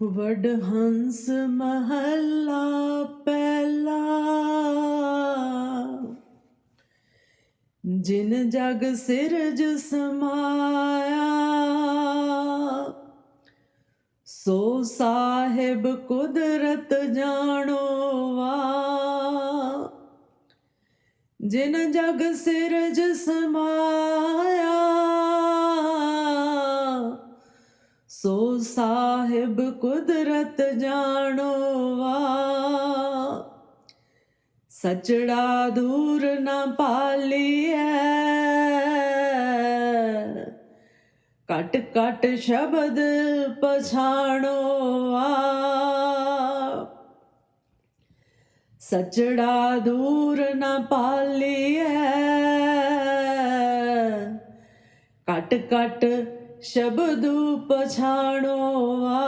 ਵਡ ਹੰਸ ਮਹੱਲਾ ਪਹਿਲਾ। ਜਿਨ ਜਗ ਸਿਰਜ ਸਮਾਇਆ, ਸੋ ਸਾਹਿਬ ਕੁਦਰਤ ਜਾਣੋ ਜਿਨ ਜਗ ਸਿਰਜ ਸਮਾਇਆ ਸੋ ਸਾਹਿਬ ਕੁਦਰਤ ਜਾਣੋ ਵਾ। ਸਚੜਾ ਦੂਰ ਨਾ ਪਾਲੀਐ। ਕਟ ਕਟ ਸ਼ਬਦ ਪਛਾਣੋ ਆ ਸਚੜਾ ਦੂਰ ਨਾ ਪਾਲੀਐ। ਕਟ ਕਟ ਸ਼ਬਦ ਪਛਾਣੋ ਆ।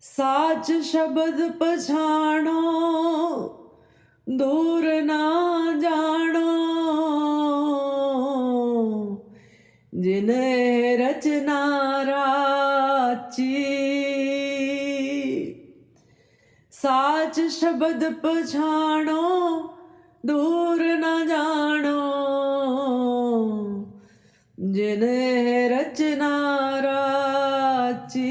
ਸਾਚ ਸ਼ਬਦ ਪਛਾਣੋ, ਦੂਰ ਨਾ ਜਾਣੋ। ਜਿਨ ਇਹ ਰਚਨਾ ਰਾਚੀ, ਸਾਚ ਸ਼ਬਦ ਪਛਾਣੋ, ਦੂਰ ਨਾ ਜਾਣੋ ਜਿਨ ਇਹ ਰਚਨਾ ਰਾਚੀ,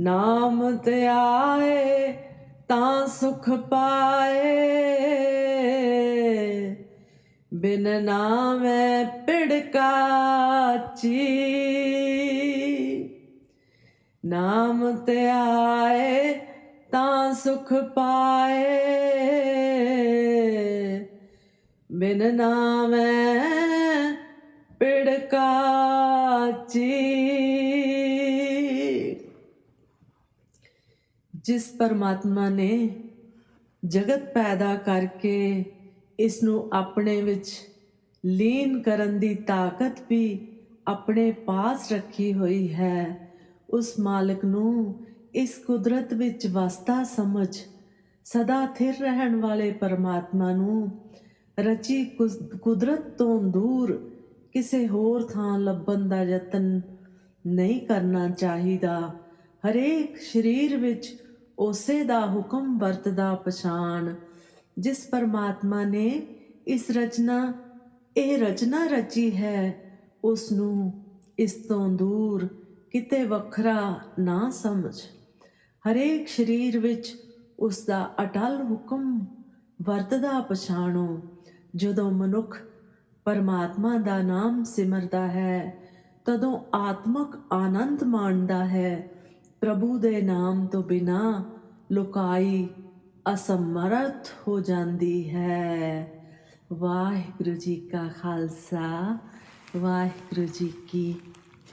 ਨਾਮ ਤੇ ਆਏ ਤਾਂ ਸੁਖ ਪਾਏ। ਬਿਨ ਨਾਮੈ ਪਿੜਕਾਚੀ ਨਾਮ ਤੇ ਆਏ ਤਾਂ ਸੁਖ ਪਾਏ। ਬਿਨ ਨਾਮੈ ਪਿੜਕਾਚੀ। ਜਿਸ ਪਰਮਾਤਮਾ ਨੇ ਜਗਤ ਪੈਦਾ ਕਰਕੇ ਇਸ ਨੂੰ ਆਪਣੇ ਵਿੱਚ ਲੀਨ ਕਰਨ ਦੀ ਤਾਕਤ ਵੀ ਆਪਣੇ ਪਾਸ ਰੱਖੀ ਹੋਈ ਹੈ, ਉਸ ਮਾਲਕ ਨੂੰ ਇਸ ਕੁਦਰਤ ਵਿੱਚ ਵਸਦਾ ਸਮਝ ਸਦਾ ਥਿਰ ਰਹਿਣ ਵਾਲੇ ਪਰਮਾਤਮਾ ਨੂੰ ਰਚੀ ਕੁਸ- ਕੁਦਰਤ ਤੋਂ ਦੂਰ ਕਿਸੇ ਹੋਰ ਥਾਂ ਲੱਭਣ ਦਾ ਯਤਨ ਨਹੀਂ ਕਰਨਾ ਚਾਹੀਦਾ। ਹਰੇਕ ਸਰੀਰ ਵਿੱਚ ਉਸੇ ਦਾ ਹੁਕਮ ਵਰਤਦਾ ਪਛਾਣ, ਜਿਸ ਪਰਮਾਤਮਾ ਨੇ ਇਸ ਰਚਨਾ, ਇਹ ਰਚਨਾ ਰਚੀ ਹੈ ਉਸ ਨੂੰ ਇਸ ਤੋਂ ਦੂਰ ਕਿਤੇ ਵੱਖਰਾ ਨਾ ਸਮਝ। ਹਰੇਕ ਸਰੀਰ ਵਿੱਚ ਉਸ ਦਾ ਅਟਲ ਹੁਕਮ ਵਰਤਦਾ ਪਛਾਣੋ, ਜਦੋਂ ਮਨੁੱਖ ਪਰਮਾਤਮਾ ਦਾ ਨਾਮ ਸਿਮਰਦਾ ਹੈ, ਤਦੋਂ ਆਤਮਕ ਆਨੰਦ ਮਾਣਦਾ ਹੈ। ਪ੍ਰਭੂ ਦੇ ਨਾਮ ਤੋਂ ਬਿਨਾ ਲੁਕਾਈ ਅਸਮਰਥ ਹੋ ਜਾਂਦੀ ਹੈ। ਵਾਹਿਗੁਰੂ ਜੀ ਕਾ ਖਾਲਸਾ, ਵਾਹਿਗੁਰੂ ਜੀ ਕੀ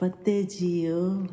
ਫਤਿਹ ਜੀਓ।